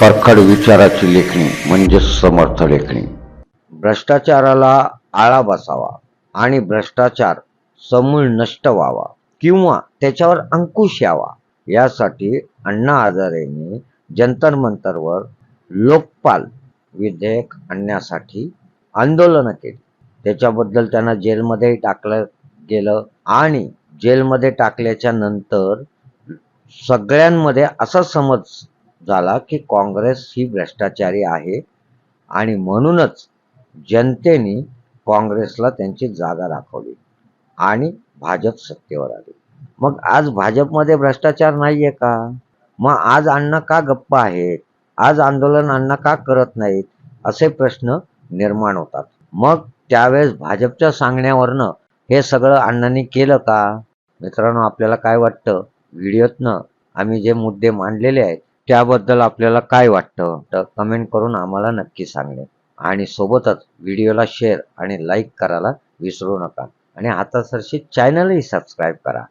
परखड विचाराची लेखणी म्हणजे समर्थ लेखणी. भ्रष्टाचाराला आळा बसावा आणि भ्रष्टाचार समूळ नष्ट व्हावा किंवा त्याच्यावर अंकुश यावा यासाठी अण्णा हजारेंनी जंतर मंतरवर लोकपाल विधेयक आणण्यासाठी आंदोलनं केली. त्याच्याबद्दल त्यांना जेलमध्ये टाकलं गेलं आणि जेलमध्ये टाकल्याच्या नंतर सगळ्यांमध्ये असा समज झाला की काँग्रेस ही भ्रष्टाचारी आहे आणि म्हणूनच जनतेने काँग्रेसला त्यांची जागा दाखवली आणि भाजप सत्तेवर आली. मग आज भाजपमध्ये भ्रष्टाचार नाहीये का? मग आज अण्णा का गप्प आहेत? आज आंदोलन अण्णा का करत नाहीत? असे प्रश्न निर्माण होतात. मग त्यावेळेस भाजपच्या सांगण्यावरनं हे सगळं अण्णांनी केलं का? मित्रांनो आपल्याला काय वाटतं? व्हिडिओतनं आम्ही जे मुद्दे मांडलेले आहेत त्याबद्दल आपल्याला काय वाटतं तर कमेंट करून आम्हाला नक्की सांगणे. आणि सोबतच व्हिडिओला शेअर आणि लाईक करायला विसरू नका. आणि आता सरशी चॅनलही सबस्क्राईब करा.